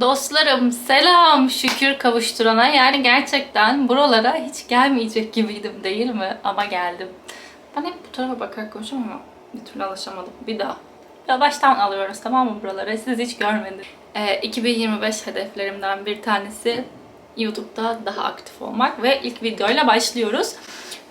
Dostlarım selam şükür kavuşturana yani gerçekten buralara hiç gelmeyecek gibiydim değil mi? Ama geldim. Ben hep bu tarafa bakarak konuşuyorum ama bir türlü alışamadım. Bir daha. Ya baştan alıyoruz tamam mı buraları? Siz hiç görmediniz. Ee, 2025 hedeflerimden bir tanesi YouTube'da daha aktif olmak ve ilk videoyla başlıyoruz.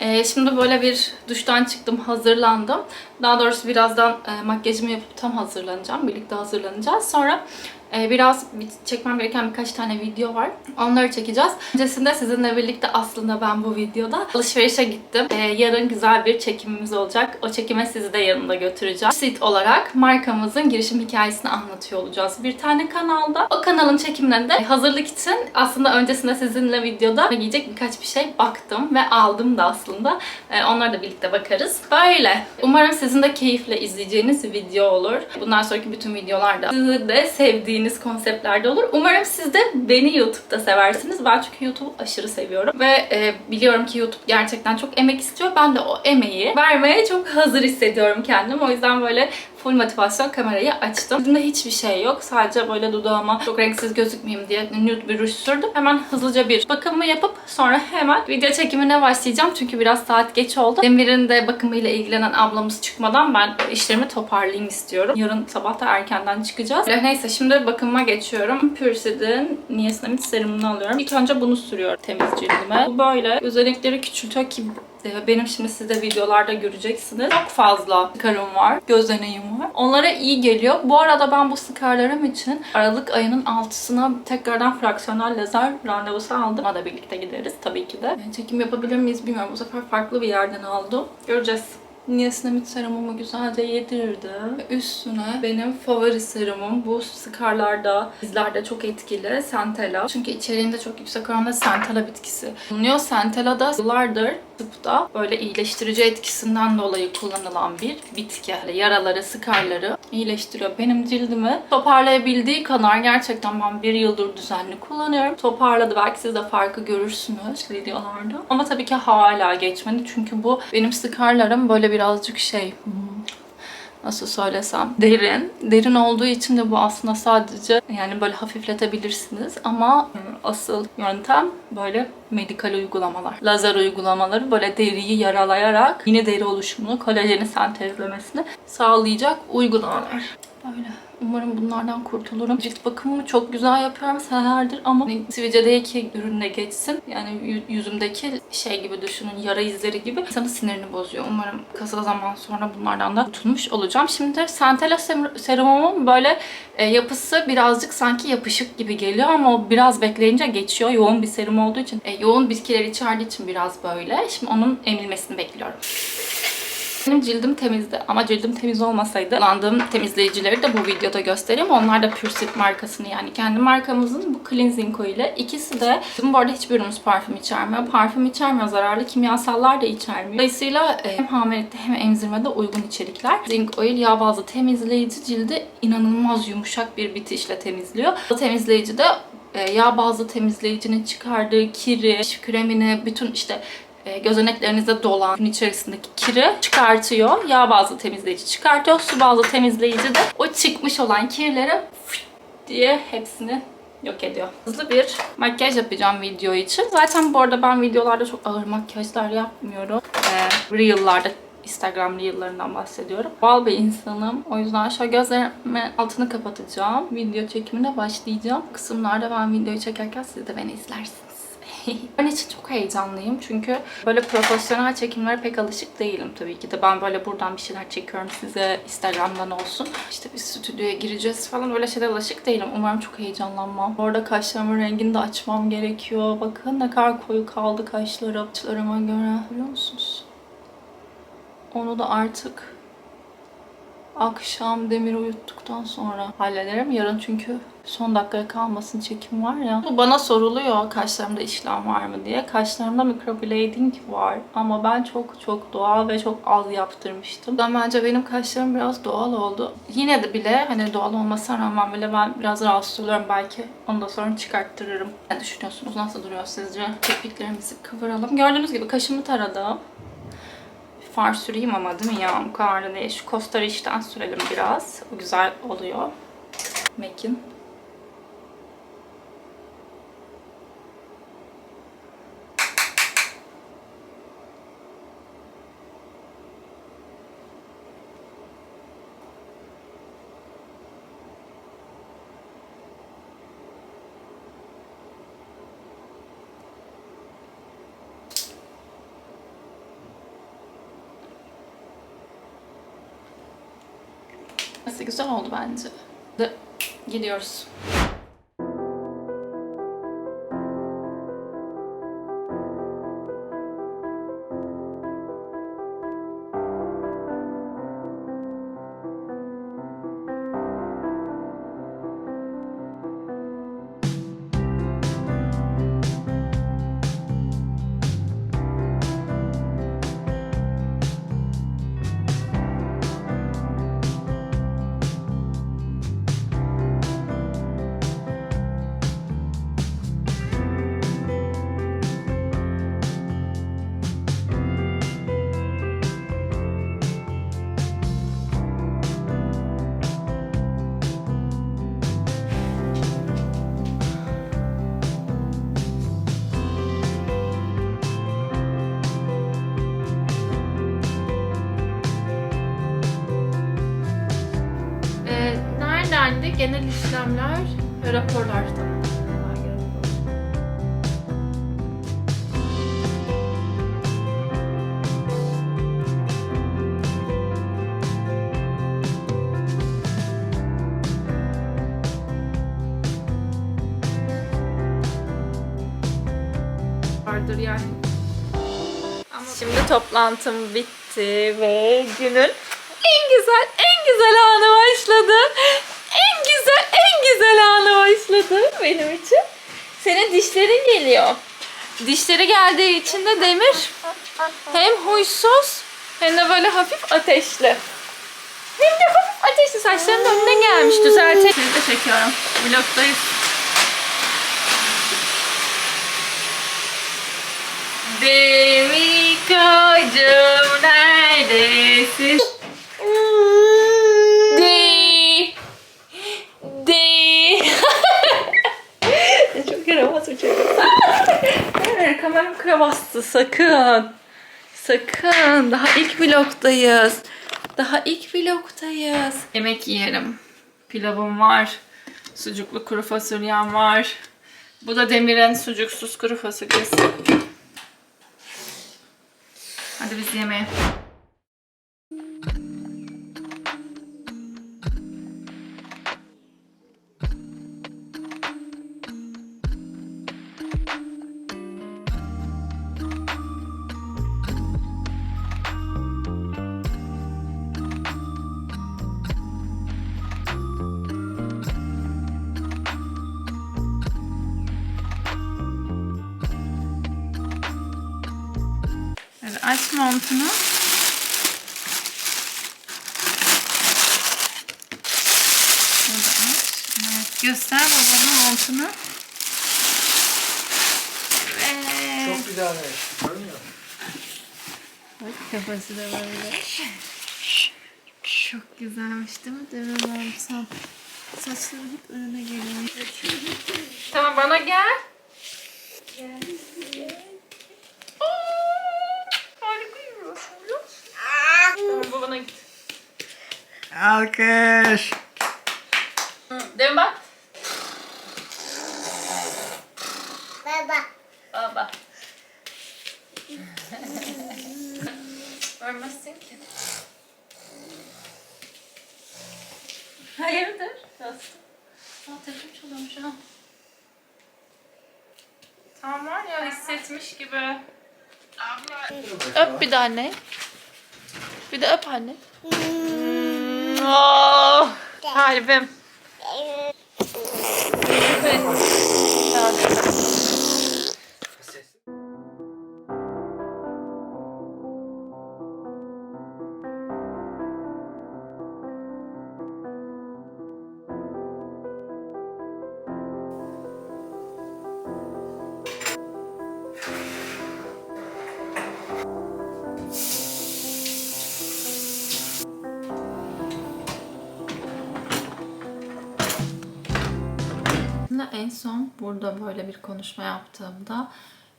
Ee, şimdi böyle bir duştan çıktım, hazırlandım. Daha doğrusu birazdan e, makyajımı yapıp tam hazırlanacağım. Birlikte hazırlanacağız. Sonra biraz bir- çekmem gereken birkaç tane video var. Onları çekeceğiz. Öncesinde sizinle birlikte aslında ben bu videoda alışverişe gittim. Ee, yarın güzel bir çekimimiz olacak. O çekime sizi de yanımda götüreceğim. Sit olarak markamızın girişim hikayesini anlatıyor olacağız bir tane kanalda. O kanalın çekimlerinde hazırlık için aslında öncesinde sizinle videoda giyecek birkaç bir şey baktım ve aldım da aslında. Ee, onlara da birlikte bakarız. Böyle. Umarım sizin de keyifle izleyeceğiniz video olur. Bundan sonraki bütün videolarda sizin de sevdiğiniz konseptlerde olur. Umarım siz de beni YouTube'da seversiniz. Ben çünkü YouTube'u aşırı seviyorum. Ve e, biliyorum ki YouTube gerçekten çok emek istiyor. Ben de o emeği vermeye çok hazır hissediyorum kendim. O yüzden böyle full motivasyon kamerayı açtım. Yüzümde hiçbir şey yok. Sadece böyle dudağıma çok renksiz gözükmeyeyim diye nude bir ruj sürdüm. Hemen hızlıca bir bakımımı yapıp sonra hemen video çekimine başlayacağım. Çünkü biraz saat geç oldu. Demir'in de bakımıyla ilgilenen ablamız çıkmadan ben işlerimi toparlayayım istiyorum. Yarın sabah da erkenden çıkacağız. Neyse şimdi bakımıma geçiyorum. Pürsid'in niasinamid serumunu alıyorum. İlk önce bunu sürüyorum temiz cildime. Bu böyle özellikleri küçültüyor ki e, benim şimdi siz de videolarda göreceksiniz. Çok fazla sıkarım var. Göz deneyim var. Onlara iyi geliyor. Bu arada ben bu sıkarlarım için Aralık ayının 6'sına tekrardan fraksiyonel lazer randevusu aldım. Ona da birlikte gideriz tabii ki de. Yani çekim yapabilir miyiz bilmiyorum. Bu sefer farklı bir yerden aldım. Göreceğiz. Niasinamid serumumu güzelce yedirdi. Ve Üstüne benim favori serumum bu sıkarlarda, izlerde çok etkili Centella. Çünkü içeriğinde çok yüksek oranda Centella bitkisi bulunuyor. Centella da yıllardır tıpta böyle iyileştirici etkisinden dolayı kullanılan bir bitki. Böyle yaraları, sıkarları iyileştiriyor. Benim cildimi toparlayabildiği kadar gerçekten ben bir yıldır düzenli kullanıyorum. Toparladı. Belki siz de farkı görürsünüz videolarda. Ama tabii ki hala geçmedi. Çünkü bu benim sıkarlarım böyle birazcık şey... nasıl söylesem derin. Derin olduğu için de bu aslında sadece yani böyle hafifletebilirsiniz ama e, asıl yöntem böyle medikal uygulamalar. Lazer uygulamaları böyle deriyi yaralayarak yeni deri oluşumunu, kolajeni sentezlemesini sağlayacak uygulamalar. Böyle. Umarım bunlardan kurtulurum. Cilt bakımımı çok güzel yapıyorum senelerdir ama hani sivilcedeki ürünle geçsin. Yani yü- yüzümdeki şey gibi düşünün, yara izleri gibi insanın sinirini bozuyor. Umarım kısa zaman sonra bunlardan da kurtulmuş olacağım. Şimdi Centella ser- serumumun böyle e, yapısı birazcık sanki yapışık gibi geliyor ama o biraz bekleyince geçiyor. Yoğun bir serum olduğu için, e, yoğun bitkiler içerdiği için biraz böyle. Şimdi onun emilmesini bekliyorum. Benim cildim temizdi ama cildim temiz olmasaydı kullandığım temizleyicileri de bu videoda göstereyim. Onlar da Pure Sip markasını yani kendi markamızın bu Cleansing Oil ile. İkisi de bizim bu arada hiçbir ürünümüz parfüm içermiyor. Parfüm içermiyor, zararlı kimyasallar da içermiyor. Dolayısıyla e, hem hamilelikte hem emzirmede uygun içerikler. Zinc Oil yağ bazlı temizleyici cildi inanılmaz yumuşak bir bitişle temizliyor. Bu temizleyici de e, yağ bazlı temizleyicinin çıkardığı kiri, kremini, bütün işte gözeneklerinizde dolan gün içerisindeki kiri çıkartıyor. Yağ bazlı temizleyici çıkartıyor. Su bazlı temizleyici de o çıkmış olan kirleri diye hepsini yok ediyor. Hızlı bir makyaj yapacağım video için. Zaten bu arada ben videolarda çok ağır makyajlar yapmıyorum. Ee, Reel'larda Instagram Reel'larından bahsediyorum. Doğal bir insanım. O yüzden şöyle gözlerimin altını kapatacağım. Video çekimine başlayacağım. Kısımlarda ben videoyu çekerken siz de beni izlersiniz. Ben için çok heyecanlıyım çünkü böyle profesyonel çekimlere pek alışık değilim tabii ki de. Ben böyle buradan bir şeyler çekiyorum size Instagram'dan olsun. İşte bir stüdyoya gireceğiz falan öyle şeylere alışık değilim. Umarım çok heyecanlanmam. Orada kaşlarımın rengini de açmam gerekiyor. Bakın ne kadar koyu kaldı kaşlarım. Saçlarıma göre. Biliyor musunuz? Onu da artık akşam Demir'i uyuttuktan sonra hallederim. Yarın çünkü son dakikaya kalmasın çekim var ya. Bu bana soruluyor kaşlarımda işlem var mı diye. Kaşlarımda microblading var ama ben çok çok doğal ve çok az yaptırmıştım. Ama bence benim kaşlarım biraz doğal oldu. Yine de bile hani doğal olmasına rağmen bile ben biraz rahatsız oluyorum belki. Onu da sonra çıkarttırırım. Ne düşünüyorsunuz? Nasıl duruyor sizce? Kirpiklerimizi kıvıralım. Gördüğünüz gibi kaşımı taradım. Far süreyim ama değil mi ya? Bu kadar da değil. Şu Costa Rich'ten sürelim biraz. O güzel oluyor. Mac'in. Güzel oldu bence. Gidiyoruz. Genel işlemler ve raporlarda. Vardır yani. Şimdi toplantım bitti ve günün en güzel, en güzel anı başladı. Güzel, en güzel anı başladı benim için. Senin dişlerin geliyor. Dişleri geldiği için de Demir hem huysuz hem de böyle hafif ateşli. Hem de hafif ateşli saçlarının önüne gelmiş düzeltelim. Sizi de çekiyorum. Vlogdayız. Demiko'cum neredesin? De. De. Çocuk. Hayır, kameram kıramazsın sakın. Sakın. Daha ilk vlogdayız. Daha ilk vlogdayız. Yemek yiyelim. Pilavım var. Sucuklu kuru fasulyem var. Bu da Demir'in sucuksuz kuru fasulyesi. Hadi biz yemeğe. Aç montunu. Evet, göster babana montunu. Evet. Çok güzel Görmüyor Bak kafası da böyle. Çok güzelmiş değil mi Demir montu? Saçları hep önüne geliyor. Tamam bana gel. Gel. Alkış. Demir bak. Baba. Baba. Vermezsin ki. Hayırdır? Dostum. Aa telefon çalıyormuş ha. Tamam var ya hissetmiş gibi. Öp bir de anne. Bir de öp anne. Oh, kalbim. Evet. Burada böyle bir konuşma yaptığımda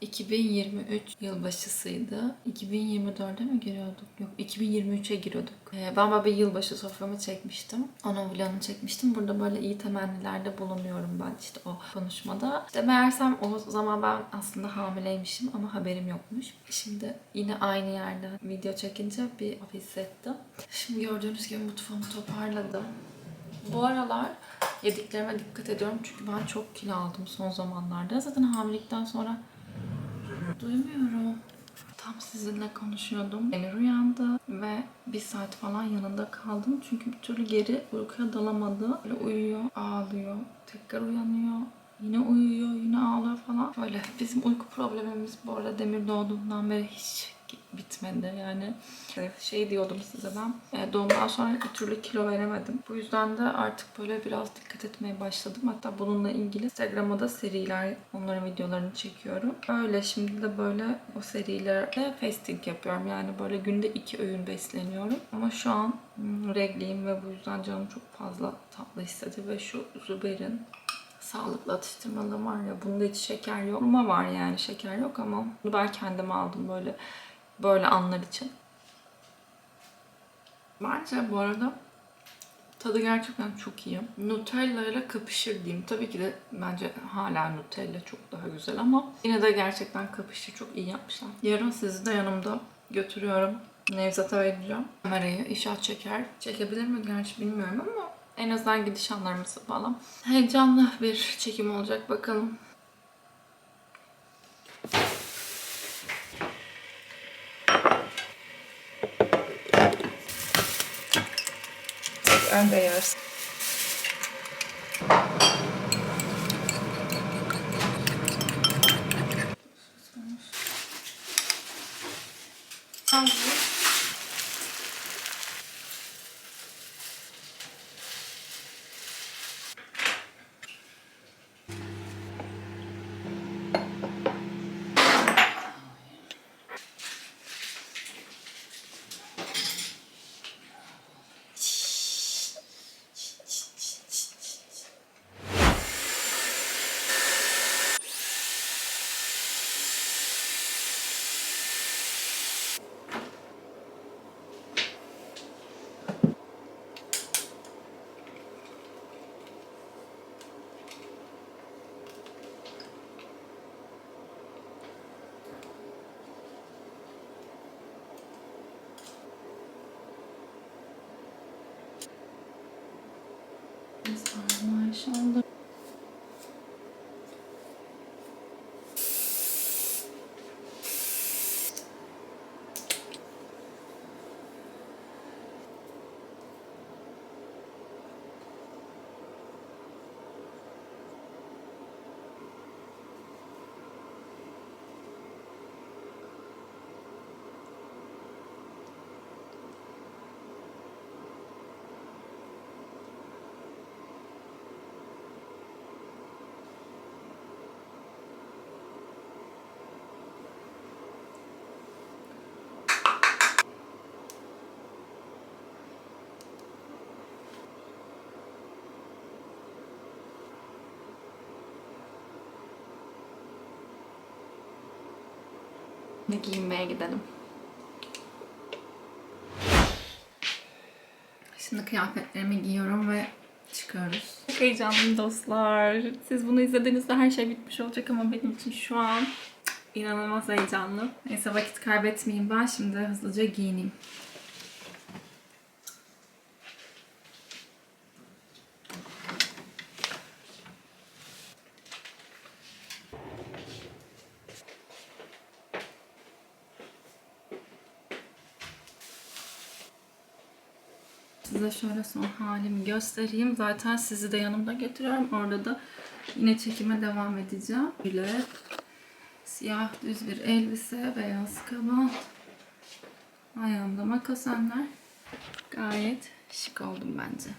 2023 yılbaşısıydı. 2024'e mi giriyorduk? Yok 2023'e giriyorduk. Ee, ben böyle bir yılbaşı soframı çekmiştim. Onun vlogunu çekmiştim. Burada böyle iyi temennilerde bulunuyorum ben işte o konuşmada. İşte meğersem o zaman ben aslında hamileymişim ama haberim yokmuş. Şimdi yine aynı yerde video çekince bir hissettim. Şimdi gördüğünüz gibi mutfağımı toparladım. Bu aralar yediklerime dikkat ediyorum çünkü ben çok kilo aldım son zamanlarda. Zaten hamilelikten sonra duymuyorum. Tam sizinle konuşuyordum. Emir uyandı ve bir saat falan yanında kaldım. Çünkü bir türlü geri uykuya dalamadı. Böyle uyuyor, ağlıyor, tekrar uyanıyor. Yine uyuyor, yine ağlıyor falan. Böyle bizim uyku problemimiz bu arada Demir doğduğundan beri hiç bitmedi yani. Şey diyordum size ben. e, Doğumdan sonra bir türlü kilo veremedim. Bu yüzden de artık böyle biraz dikkat etmeye başladım. Hatta bununla ilgili Instagram'a da seriler, onların videolarını çekiyorum. Öyle şimdi de böyle o serilerde fasting yapıyorum. Yani böyle günde iki öğün besleniyorum. Ama şu an hmm, regliyim ve bu yüzden canım çok fazla tatlı istedi ve şu Züber'in sağlıklı atıştırmalarım var ya bunda hiç şeker yok. Ama var yani şeker yok ama bunu ben kendim aldım böyle böyle anlar için. Bence bu arada tadı gerçekten çok iyi. Nutella ile kapışır diyeyim. Tabii ki de bence hala Nutella çok daha güzel ama yine de gerçekten kapışır. Çok iyi yapmışlar. Yarın sizi de yanımda götürüyorum. Nevzat'a vereceğim. Kamerayı inşaat çeker. Çekebilir mi gerçi bilmiyorum ama en azından gidiş anlarımızı falan. Heyecanlı bir çekim olacak bakalım. and theirs. Ve giyinmeye gidelim. Şimdi kıyafetlerimi giyiyorum ve çıkıyoruz. Çok heyecanlıyım dostlar. Siz bunu izlediğinizde her şey bitmiş olacak ama benim için şu an İnanılmaz heyecanlı. Neyse vakit kaybetmeyeyim ben. Şimdi hızlıca giyineyim. Size şöyle son halimi göstereyim. Zaten sizi de yanımda getiriyorum. Orada da yine çekime devam edeceğim. Böyle siyah düz bir elbise, beyaz kaban. Ayağımda makasenler. Gayet şık oldum bence.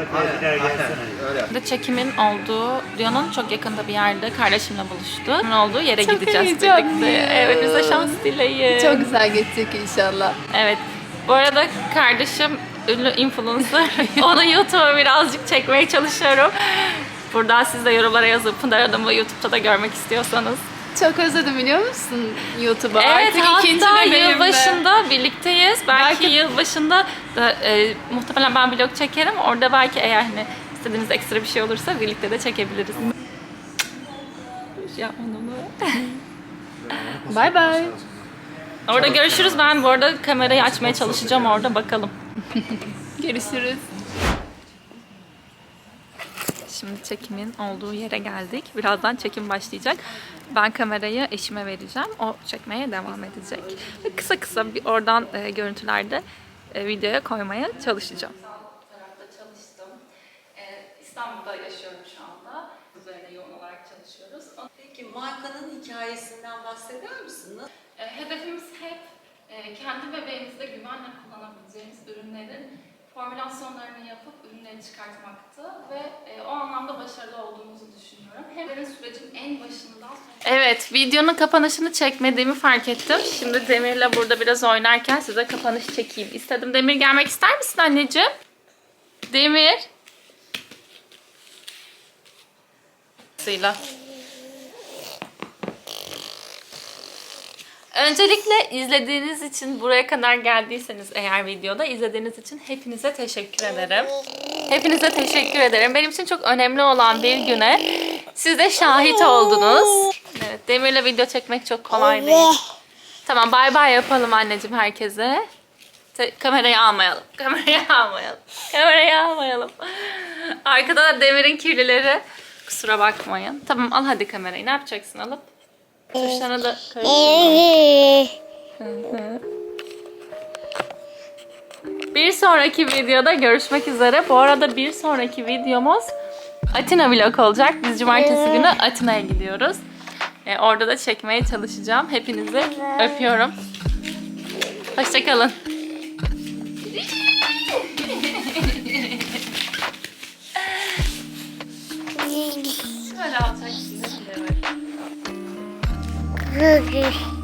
Bir daha gelsene. Çekimin olduğu, Lyon'un çok yakında bir yerde kardeşimle buluştu. Onun olduğu yere Çok gideceğiz birlikte. Evet bize şans dileyin. Çok güzel geçecek inşallah. Evet. Bu arada kardeşim ünlü influencer. Onu YouTube'a birazcık çekmeye çalışıyorum. Buradan siz de yorumlara yazıp Pınar Hanım'ı YouTube'da da görmek istiyorsanız. Çok özledim biliyor musun YouTube'a? Evet Artık ikinci hatta bebeğimde. yılbaşında birlikteyiz. Belki, Belki- yılbaşında da, e, muhtemelen ben vlog çekerim. Orada belki eğer hani istediğiniz ekstra bir şey olursa birlikte de çekebiliriz. Yapmadım? Bye bye. Orada görüşürüz. Ben bu arada kamerayı açmaya çalışacağım orada bakalım. Görüşürüz. Şimdi çekimin olduğu yere geldik. Birazdan çekim başlayacak. Ben kamerayı eşime vereceğim. O çekmeye devam edecek. Ve kısa kısa bir oradan e, görüntülerde e, videoya koymaya çalışacağım. tarafta çalıştım. E, İstanbul'da yaşıyorum şu anda. Üzerine yoğun olarak çalışıyoruz. Peki markanın hikayesinden bahseder misin? Nasıl- E, Hedefimiz hep e, kendi bebeğimizde güvenle kullanabileceğimiz ürünlerin formülasyonlarını yapıp ürünleri çıkartmaktı ve e, o anlamda başarılı olduğumuzu düşünüyorum. Hem sürecin en başından sonra... Evet, videonun kapanışını çekmediğimi fark ettim. Şimdi Demir'le burada biraz oynarken size kapanış çekeyim istedim. Demir gelmek ister misin anneciğim? Demir. Sıyla. Öncelikle izlediğiniz için buraya kadar geldiyseniz eğer videoda izlediğiniz için hepinize teşekkür ederim. Hepinize teşekkür ederim. Benim için çok önemli olan bir güne siz de şahit oldunuz. Evet, Demir'le video çekmek çok kolay değil. Tamam bay bay yapalım anneciğim herkese. Te- kamerayı almayalım. Kamerayı almayalım. Kamerayı almayalım. Arkada da Demir'in kirlileri. Kusura bakmayın. Tamam al hadi kamerayı. Ne yapacaksın alıp? Tuşlarına da karıştırma. Bir sonraki videoda görüşmek üzere. Bu arada bir sonraki videomuz Atina vlog olacak. Biz cumartesi günü Atina'ya gidiyoruz. Ee, orada da çekmeye çalışacağım. Hepinizi öpüyorum. Hoşçakalın. Şöyle alacaksın. Evet. Evet.